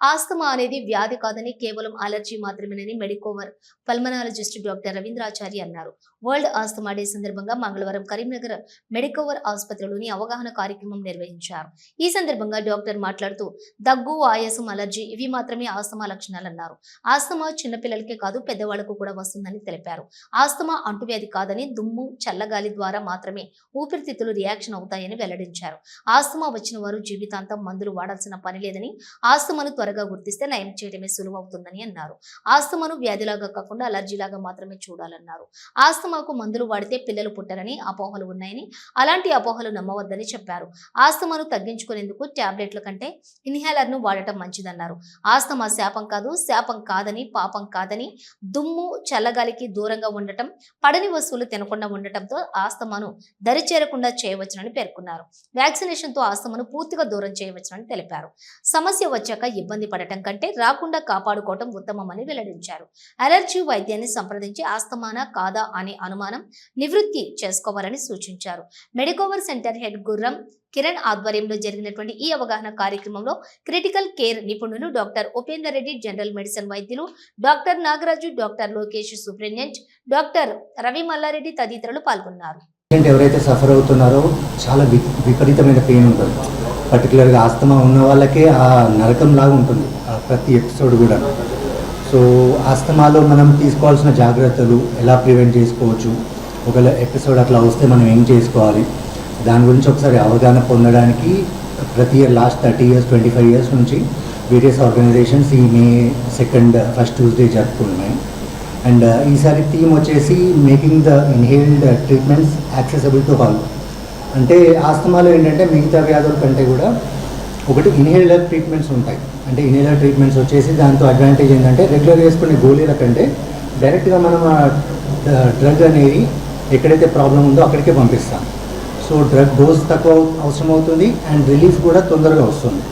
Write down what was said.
Asthma అనేది వ్యాధి కాదని కేవలం అలర్జీ మాత్రమేనని మెడికోవర్ పల్మనాలజిస్ట్ డాక్టర్ రవీంద్రాచారి అన్నారు. వరల్డ్ ఆస్తమా డే సందర్భంగా మంగళవారం కరీంనగర్ మెడికోవర్ ఆసుపత్రిలోని అవగాహన కార్యక్రమం నిర్వహించారు. ఈ సందర్భంగా డాక్టర్ మాట్లాడుతూ దగ్గు ఆయాసం అలర్జీ ఇవి మాత్రమే ఆస్తమా లక్షణాలన్నారు. ఆస్తమా చిన్నపిల్లలకే కాదు పెద్దవాళ్ళకు కూడా వస్తుందని తెలిపారు. ఆస్తమా అంటువ్యాధి కాదని దుమ్ము చల్లగాలి ద్వారా మాత్రమే ఊపిరితిత్తులు రియాక్షన్ అవుతాయని వెల్లడించారు. ఆస్తమా వచ్చిన వారు జీవితాంతం మందులు వాడాల్సిన పని లేదని ఆస్తమాను త్వరగా గుర్తిస్తే నయం చేయడమే సులువవుతుందని అన్నారు. ఆస్తమాను వ్యాధిలాగా కాకుండా అలర్జీలాగా మాత్రమే చూడాలన్నారు. ఆస్తమాకు మందులు వాడితే పిల్లలు పుట్టరని అపోహలు ఉన్నాయని అలాంటి అపోహలు నమ్మవద్దని చెప్పారు. ఆస్తమాను తగ్గించుకునేందుకు ట్యాబ్లెట్ల కంటే ఇన్హేలర్ను వాడటం మంచిదన్నారు. ఆస్తమా శాపం కాదు శాపం కాదని పాపం కాదని దుమ్ము చల్లగాలికి దూరంగా ఉండటం పడని వస్తువులు తినకుండా ఉండటంతో ఆస్తమాను దరి చేరకుండా చేయవచ్చునని పేర్కొన్నారు. వ్యాక్సినేషన్తో ఆస్తమాను పూర్తిగా దూరం చేయవచ్చునని తెలిపారు. సమస్య వచ్చాక ఇబ్బంది పడటం కంటే రాకుండా కాపాడుకోవటం ఉత్తమమని వెల్లడించారు. అలర్జీ వైద్యాన్ని సంప్రదించి ఆస్తమానా కాదా అనే అనుమానం నివృత్తి చేసుకోవాలని సూచించారు. మెడికోవర్ సెంటర్ హెడ్ గుర్రం కిరణ్ ఆధ్వర్యంలో జరిగినటువంటి ఈ అవగాహన కార్యక్రమంలో క్రిటికల్ కేర్ నిపుణులు doctor Upender Reddy general medicine వైద్యులు doctor Nagaraju doctor Lokesh superintendent doctor Ravi Mallareddy తదితరులు పాల్గొన్నారు. ఎవరైతే సఫర్ అవుతున్నారో చాలా విపరీతమైన పెయిన్ ఉంటుంది. పర్టికులర్గా ఆస్తమా ఉన్న వాళ్ళకే ఆ నరకం లాగా ఉంటుంది ఆ ప్రతి ఎపిసోడ్ కూడా. సో ఆస్తమాలో మనం తీసుకోవాల్సిన జాగ్రత్తలు ఎలా ప్రివెంట్ చేసుకోవచ్చు? ఒకవేళ ఎపిసోడ్ అట్లా వస్తే మనం ఏం చేసుకోవాలి? దాని గురించి ఒకసారి అవగాహన పొందడానికి ప్రతి year last thirty years twenty five years నుంచి వేరియస్ ఆర్గనైజేషన్స్ ఈ మే సెకండ్ ఫస్ట్ ట్యూస్డే జరుపుకున్నాయి అండ్ ఈసారి థీమ్ వచ్చేసి making the inhaled treatments accessible to all అంటే ఆస్తమాలో ఏంటంటే మిగతా వ్యాధుల కంటే కూడా ఒకటి ఇన్హేలర్ ట్రీట్మెంట్స్ ఉంటాయి. అంటే ఇన్హేలర్ ట్రీట్మెంట్స్ వచ్చేసి దాంతో అడ్వాంటేజ్ ఏంటంటే రెగ్యులర్ వేసుకునే గోళీల కంటే డైరెక్ట్గా మనం డ్రగ్ అనేది ఎక్కడైతే ప్రాబ్లం ఉందో అక్కడికే పంపిస్తాం. సో డ్రగ్ డోస్ తక్కువ అవసరం అవుతుంది అండ్ రిలీఫ్ కూడా తొందరగా వస్తుంది.